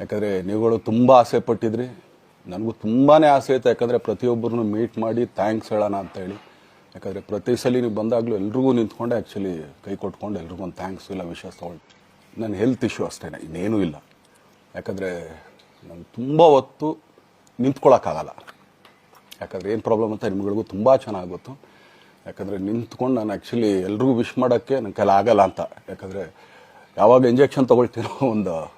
ಯಾಕಂದರೆ ನೀವುಗಳು ತುಂಬ ಆಸೆ ಪಟ್ಟಿದ್ರಿ. ನನಗೂ ತುಂಬಾ ಆಸೆ ಇತ್ತು. ಯಾಕಂದರೆ ಪ್ರತಿಯೊಬ್ಬರನ್ನು ಮೀಟ್ ಮಾಡಿ ಥ್ಯಾಂಕ್ಸ್ ಹೇಳೋಣ ಅಂತ ಹೇಳಿ. ಯಾಕಂದರೆ ಪ್ರತಿ ಸಲ ನೀವು ಬಂದಾಗಲೂ ಎಲ್ರಿಗೂ ನಿಂತ್ಕೊಂಡೆ ಆ್ಯಕ್ಚುಲಿ ಕೈ ಕೊಟ್ಕೊಂಡು ಎಲ್ರಿಗೂ ಒಂದು ಥ್ಯಾಂಕ್ಸ್ ಇಲ್ಲ ವಿಷಯ ತೊಗೊಂಡು ನನ್ನ ಹೆಲ್ತ್ ಇಶ್ಯೂ ಅಷ್ಟೇ ಇನ್ನೇನೂ ಇಲ್ಲ. ಯಾಕಂದರೆ ನಾನು ತುಂಬ ಹೊತ್ತು ನಿಂತ್ಕೊಳ್ಳೋಕ್ಕಾಗಲ್ಲ ಯಾಕಂದರೆ ಏನು ಪ್ರಾಬ್ಲಮ್ ಅಂತ ನಿಮ್ಗಳಿಗೂ ತುಂಬ ಚೆನ್ನಾಗಿ ಗೊತ್ತು. ಯಾಕಂದರೆ ನಿಂತ್ಕೊಂಡು ನಾನು ಆ್ಯಕ್ಚುಲಿ ಎಲ್ರಿಗೂ ವಿಶ್ ಮಾಡೋಕ್ಕೆ ನನ್ನ ಕೈಲಿ ಆಗಲ್ಲ ಅಂತ. ಯಾಕಂದರೆ ಯಾವಾಗ ಇಂಜೆಕ್ಷನ್ ತೊಗೊಳ್ತೀನೋ ಒಂದು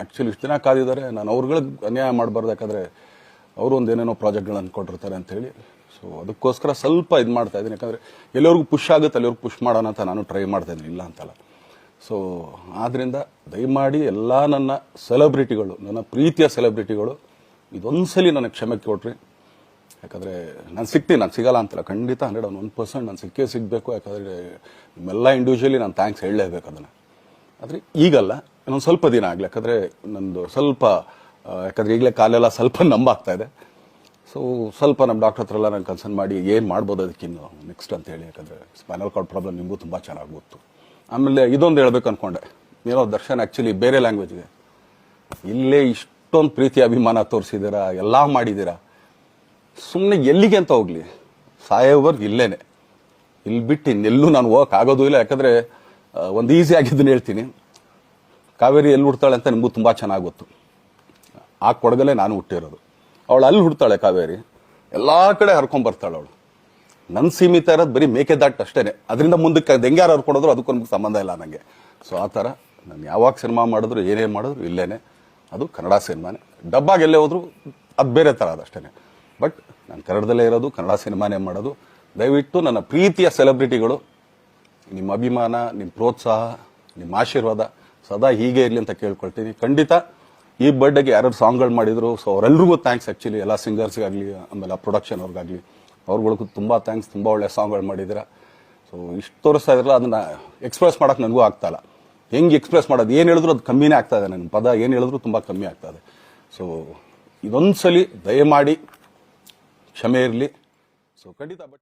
ಆ್ಯಕ್ಚುಲಿ ಇಷ್ಟು ದಿನ ಕಾದಿದ್ದಾರೆ. ನಾನು ಅವ್ರುಗಳಿಗೆ ಅನ್ಯಾಯ ಮಾಡಬಾರ್ದು. ಯಾಕಂದರೆ ಅವರು ಒಂದು ಏನೇನೋ ಪ್ರಾಜೆಕ್ಟ್ಗಳನ್ನು ಕೊಟ್ಟಿರ್ತಾರೆ ಅಂತೇಳಿ ಸೊ ಅದಕ್ಕೋಸ್ಕರ ಸ್ವಲ್ಪ ಇದು ಮಾಡ್ತಾ ಇದ್ದೀನಿ. ಯಾಕಂದರೆ ಎಲ್ಲರಿಗೂ ಪುಷ್ ಆಗುತ್ತೆ ಅಲ್ಲಿವರೆಗೂ ಪುಷ್ ಮಾಡೋಣ ಅಂತ ನಾನು ಟ್ರೈ ಮಾಡ್ತಾ ಇದ್ದೀನಿ. ಇಲ್ಲ ಅಂತಲ್ಲ. ಸೊ ಆದ್ದರಿಂದ ದಯಮಾಡಿ ಎಲ್ಲ ನನ್ನ ಸೆಲೆಬ್ರಿಟಿಗಳು ನನ್ನ ಪ್ರೀತಿಯ ಸೆಲೆಬ್ರಿಟಿಗಳು ಇದೊಂದ್ಸಲಿ ನನಗೆ ಕ್ಷಮೆ ಕೊಟ್ರಿ. ಯಾಕಂದರೆ ನಾನು ಸಿಗ್ತೀನಿ, ನಾನು ಸಿಗಲ್ಲ ಅಂತಲ್ಲ. ಖಂಡಿತ ಹಂಡ್ರೆಡ್ ಒನ್ ಒನ್ ಪರ್ಸೆಂಟ್ ನಾನು ಸಿಕ್ಕೇ ಸಿಗಬೇಕು. ಯಾಕಂದರೆ ನಿಮ್ಮೆಲ್ಲ ಇಂಡಿವಿಜುವಲಿ ನಾನು ಥ್ಯಾಂಕ್ಸ್ ಹೇಳಲೇಬೇಕು ಅದನ್ನು. ಆದರೆ ಈಗಲ್ಲ, ಇನ್ನೊಂದು ಸ್ವಲ್ಪ ದಿನ ಆಗಲಿ. ಯಾಕಂದರೆ ನಂದು ಸ್ವಲ್ಪ ಯಾಕಂದರೆ ಈಗಲೇ ಕಾಲೆಲ್ಲ ಸ್ವಲ್ಪ ನಂಬಾಗ್ತಾ ಇದೆ. ಸೊ ಸ್ವಲ್ಪ ನಮ್ಮ ಡಾಕ್ಟರ್ ಹತ್ರ ಎಲ್ಲ ನಾನು ಕನ್ಸರ್ನ್ ಮಾಡಿ ಏನು ಮಾಡ್ಬೋದು ಅದಕ್ಕಿನ್ನು ನೆಕ್ಸ್ಟ್ ಅಂತ ಹೇಳಿ. ಯಾಕಂದರೆ ಸ್ಪೈನಲ್ ಕಾರ್ಡ್ ಪ್ರಾಬ್ಲಮ್ ನಿಮಗೂ ತುಂಬ ಚೆನ್ನಾಗಿ ಗೊತ್ತು. ಆಮೇಲೆ ಇದೊಂದು ಹೇಳ್ಬೇಕು ಅಂದ್ಕೊಂಡೆ ಏನೋ ದರ್ಶನ್ ಆ್ಯಕ್ಚುಲಿ ಬೇರೆ ಲ್ಯಾಂಗ್ವೇಜ್ಗೆ ಇಲ್ಲೇ ಇಷ್ಟೊಂದು ಪ್ರೀತಿ ಅಭಿಮಾನ ತೋರಿಸಿದ್ದೀರಾ, ಎಲ್ಲ ಮಾಡಿದ್ದೀರಾ. ಸುಮ್ಮನೆ ಎಲ್ಲಿಗೆ ಅಂತ ಹೋಗಲಿ. ಸಾಯೋವರ್ಗೆ ಇಲ್ಲೇನೆ. ಇಲ್ಲಿ ಬಿಟ್ಟು ಇನ್ನೆಲ್ಲೂ ನಾನು ಹೋಗಕ್ ಆಗೋದು ಇಲ್ಲ. ಯಾಕಂದ್ರೆ ಒಂದು ಈಸಿ ಆಗಿದ್ದನ್ನು ಹೇಳ್ತೀನಿ. ಕಾವೇರಿ ಎಲ್ಲಿ ಹುಡ್ತಾಳೆ ಅಂತ ನಿಮಗೂ ತುಂಬ ಚೆನ್ನಾಗಿ ಗೊತ್ತು. ಆ ಕೊಡಗಲ್ಲೇ ನಾನು ಹುಟ್ಟಿರೋದು ಅವಳು ಅಲ್ಲಿ ಹುಡ್ತಾಳೆ ಕಾವೇರಿ. ಎಲ್ಲ ಕಡೆ ಹರ್ಕೊಂಬರ್ತಾಳೆ ಅವಳು. ನನ್ನ ಸೀಮಿತ ಇರೋದು ಬರೀ ಮೇಕೆದಾಟ್ ಅಷ್ಟೇನೆ. ಅದರಿಂದ ಮುಂದಕ್ಕೆ ಹೆಂಗ್ಯಾರು ಹರ್ಕೊಡೋದ್ರು ಅದಕ್ಕೂ ನಮ್ಗೆ ಸಂಬಂಧ ಇಲ್ಲ ನನಗೆ ಸೊ ಆ ಥರ ನಾನು ಯಾವಾಗ ಸಿನಿಮಾ ಮಾಡಿದ್ರು ಏನೇ ಮಾಡಿದ್ರು ಇಲ್ಲೇ ಅದು ಕನ್ನಡ ಸಿನಿಮಾನೇ. ಡಬ್ಬಾಗಿ ಎಲ್ಲೇ ಹೋದ್ರು ಅದು ಬೇರೆ ಥರ ಅದಷ್ಟೇ ಬಟ್ ನಾನು ಕನ್ನಡದಲ್ಲೇ ಇರೋದು, ಕನ್ನಡ ಸಿನಿಮಾನೇ ಮಾಡೋದು. ದಯವಿಟ್ಟು ನನ್ನ ಪ್ರೀತಿಯ ಸೆಲೆಬ್ರಿಟಿಗಳು ನಿಮ್ಮ ಅಭಿಮಾನ, ನಿಮ್ಮ ಪ್ರೋತ್ಸಾಹ, ನಿಮ್ಮ ಆಶೀರ್ವಾದ ಸದಾ ಹೀಗೆ ಇರಲಿ ಅಂತ ಕೇಳ್ಕೊಳ್ತೀನಿ. ಖಂಡಿತ ಈ ಬರ್ಡೇಗೆ ಯಾರು ಸಾಂಗ್ಗಳು ಮಾಡಿದ್ರು ಸೊ ಅವರೆಲ್ಲರಿಗೂ ಥ್ಯಾಂಕ್ಸ್ ಆ್ಯಕ್ಚುಲಿ ಎಲ್ಲ ಸಿಂಗರ್ಸ್ಗಾಗಲಿ ಆಮೇಲೆ ಪ್ರೊಡಕ್ಷನ್ ಅವ್ರಿಗಾಗಲಿ ಅವ್ರುಗಳಿಗೂ ತುಂಬ ಥ್ಯಾಂಕ್ಸ್ ತುಂಬ ಒಳ್ಳೆ ಸಾಂಗ್ಗಳು ಮಾಡಿದ್ದೀರಾ. ಸೊ ಇಷ್ಟು ತೋರಿಸ್ತಾ ಇದ್ರಲ್ಲ, ಅದನ್ನು ಎಕ್ಸ್ಪ್ರೆಸ್ ಮಾಡೋಕೆ ನನಗೂ ಆಗ್ತಾ ಇಲ್ಲ. ಹೆಂಗೆ ಎಕ್ಸ್ಪ್ರೆಸ್ ಮಾಡೋದು, ಏನು ಹೇಳಿದ್ರು ಅದು ಕಮ್ಮಿನೇ ಆಗ್ತಾ ಇದೆ ನನ್ನ ಪದ ಏನು ಹೇಳಿದ್ರು ತುಂಬ ಕಮ್ಮಿ ಆಗ್ತಾ ಇದೆ. ಸೊ ಇದೊಂದ್ಸಲಿ ದಯಮಾಡಿ, ಕ್ಷಮೆ ಇರಲಿ. ಸೊ ಖಂಡಿತ ಬಟ್